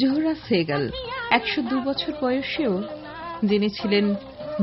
জোহরা সেগাল, একশো দু বছর বয়সেও যিনি ছিলেন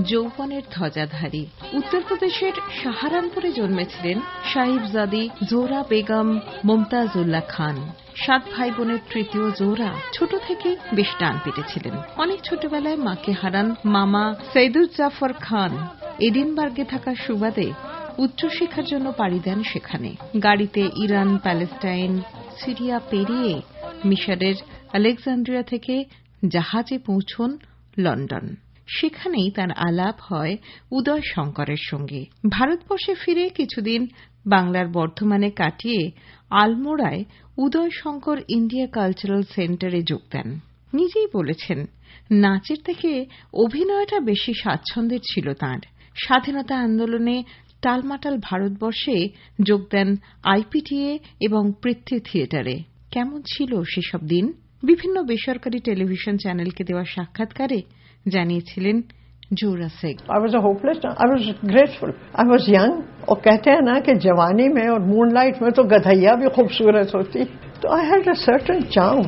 যৌবনের ধ্বজাধারী। উত্তরপ্রদেশের সাহারানপুরে জন্মেছিলেন সাহিবজাদি জোহরা বেগম মমতাজুল্লাহ খান। সাত ভাই বোনের তৃতীয় জোহরা ছোট থেকে বেশ টান পেটেছিলেন। অনেক ছোটবেলায় মাকে হারান মামা সৈদুর জাফর খান। এডিনবার্গে থাকার সুবাদে উচ্চশিক্ষার জন্য পাড়ি দেন সেখানে। গাড়িতে ইরান, প্যালেস্টাইন, সিরিয়া পেরিয়ে মিশরের আলেকজান্দ্রিয়া থেকে জাহাজে পৌঁছন লন্ডন। সেখানেই তার আলাপ হয় উদয় শঙ্করের সঙ্গে। ভারতবর্ষে ফিরে কিছুদিন বাংলার বর্ধমানে কাটিয়ে আলমোড়ায় উদয় শঙ্কর ইন্ডিয়া কালচারাল সেন্টারে যোগ দেন। নিজেই বলেছেন, নাচের থেকে অভিনয়টা বেশি স্বাচ্ছন্দ্যের ছিল তাঁর। স্বাধীনতা আন্দোলনে টালমাটাল ভারতবর্ষে যোগ দেন আইপিটিএ এবং পৃথ্বী থিয়েটারে কেমন ছিল সেসব দিন বিভিন্ন বেসরকারি টেলিভিশন চ্যানেলকে দেওয়া সাক্ষাৎকারে জানিয়েছিলেন Zohra Sehgal I was a hopeless. I was grateful. I was young. और कहते हैं ना कि जवानी में और मूनलाइट में तो गधैया भी खूबसूरत होती तो I had a certain charm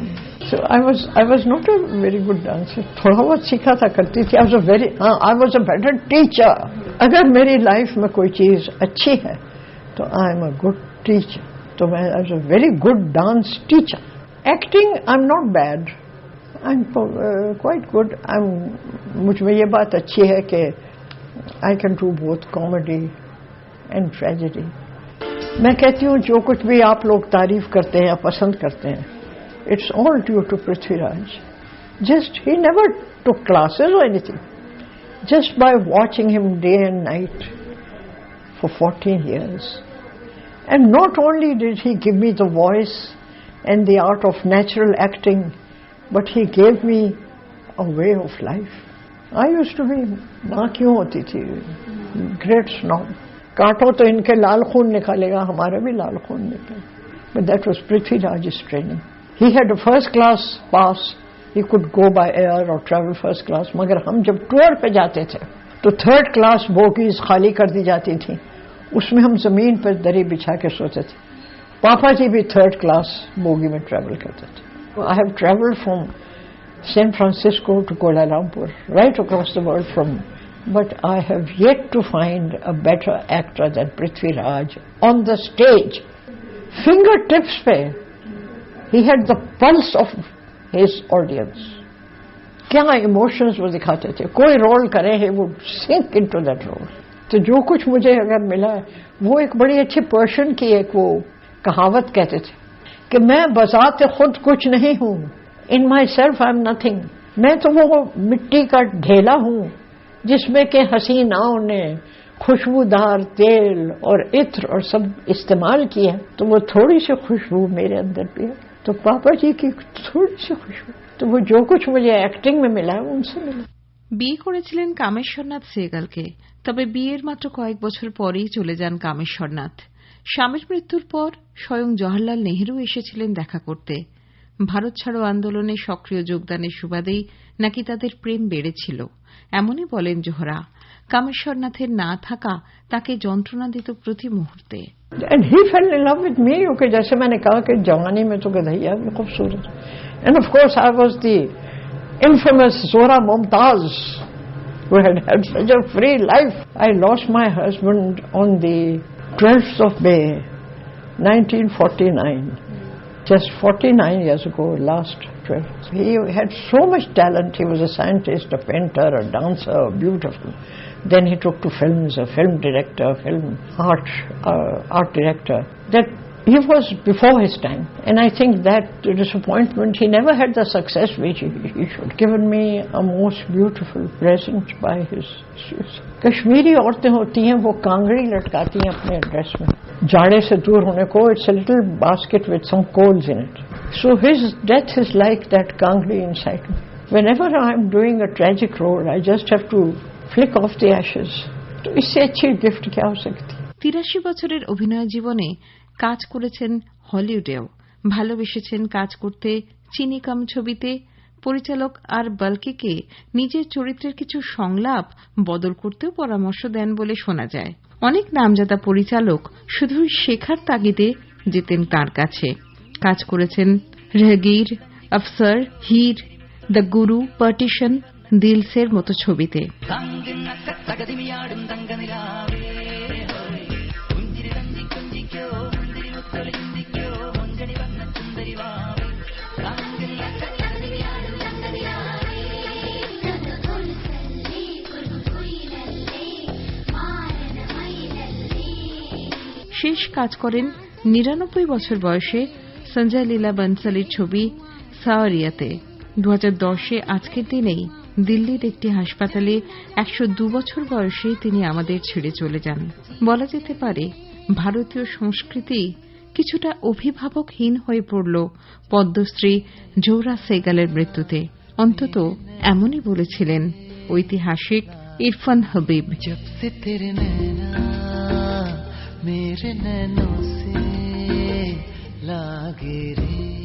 so I was I was not a very good dancer थोड़ा बहुत सीखा था करती थी आई वाज अ वेरी हाँ I was a better teacher अगर मेरी लाइफ में कोई चीज़ अच्छी है तो I am a good teacher तो मैं as a very good dance teacher acting I am not bad I am quite good I am मुझमें ये बात अच्छी है कि I can do both comedy and tragedy मैं कहती हूँ, जो कुछ भी आप लोग तारीफ़ करते हैं या पसंद करते हैं it's all due to Prithviraj. Just he never took classes और anything Just by watching him day and night for 14 years. And not only did he give me the voice and the art of natural acting, but he gave me a way of life. I used to be माँ क्यों होती थी great snob काटो तो इनके लाल खून निकालेगा हमारे भी लाल खून निकले but that was Prithviraj training he had a first class pass He could go by air और ट्रैवल फर्स्ट क्लास मगर हम जब टूर पे जाते थे तो थर्ड क्लास बोगीज खाली कर दी जाती थी उसमें हम जमीन पर दरी बिछा के सोते थे पापा जी भी थर्ड क्लास बोगी में ट्रैवल करते थे I have travelled from San Francisco to Kuala Lumpur, right across the world from. But I have yet to find a better actor than Prithvi Raj on the stage. Fingertips pe, he had the pulse of his audience. क्या emotions वो दिखाते थे? कोई role करे है, वो sink in to that role तो जो कुछ मुझे अगर मिला है, वो एक बड़ी अच्छी पर्सन की एक वो कहावत कहते थे कि मैं बजाते खुद कुछ नहीं हूँ। In myself I am nothing मैं तो वो मिट्टी का ढेला हूँ, जिसमें के हसीनाओं ने खुशबूदार तेल और इत्र और सब इस्तेमाल किया तो वो थोड़ी सी खुशबू मेरे अंदर भी है। तो पापा जी की थोड़ी सी खुशबू तो वो जो कुछ मुझे एक्टिंग में मिला है उनसे मिला বিয়ে করেছিলেন কামেশ্বরনাথ সেগালকে তবে বিয়ের মাত্র কয়েক বছর পরেই চলে যান কামেশ্বরনাথ স্বামীর মৃত্যুর পর স্বয়ং জওহরলাল নেহরু এসেছিলেন দেখা করতে ভারত ছাড়ো আন্দোলনে সক্রিয় যোগদানের সুবাদেই নাকি তাদের প্রেম বেড়েছিল এমনই বলেন জোহরা কামেশ্বরনাথের না থাকা তাকে যন্ত্রণা দিত প্রতি মুহূর্তে and he fell in love with me okay जैसे मैंने कहा कि जवानी में तो गधैया भी खूबसूरत and of course I was the infamous Zora Mumtaz who had had such a free life. I lost my husband on the 12th of May 1949 just 49 years ago, last 12. He had so much talent. He was a scientist, a painter, a dancer, beautiful. Then he took to films, a film director, film art, uh, art director. That he was before his time. And I think that disappointment, he never had the success which he, he should. Given me a most beautiful present by his Kashmiri औरतें होती हैं वो कांगड़ी लटकाती हैं अपने dress में जाड़े से दूर होने को it's little basket with some coals in it so his death is like that kangri inside whenever I am doing a tragic role I just have to flick off the ashes तो इससे अच्छी gift क्या हो सकती তিরাশি বছরের অভিনয় জীবনে কাজ করেছেন হলিউডেও ভালোবেসেছেন কাজ করতে চিনিকাম ছবিতে পরিচালক আর বালকিকে নিজের চরিত্রের কিছু সংলাপ বদল করতেও পরামর্শ দেন বলে শোনা যায় অনেক নামজাদা পরিচালক শুধু শেখার তাগিদে যেতেন তাঁর কাছে। কাজ করেছেন Rahgir, Afsar, Heer, the guru, Partition, দিলসের মতো ছবিতে। শেষ কাজ করেন নিরানব্বই বছর বয়সে সঞ্জয় লীলা বনসালির ছবি সাওয়ারিয়াতে। দু দশে আজকের দিনেই দিল্লির একটি হাসপাতালে একশো দুই বছর বয়সে তিনি আমাদের ছেড়ে চলে যান। বলা যেতে পারে, ভারতীয় সংস্কৃতি কিছুটা অভিভাবকহীন হয়ে পড়ল পদ্মশ্রী জৌরা সেগালের মৃত্যুতে। অন্তত এমনই বলেছিলেন ঐতিহাসিক ইরফান হবিব। मेरे नैनों से लागे रे।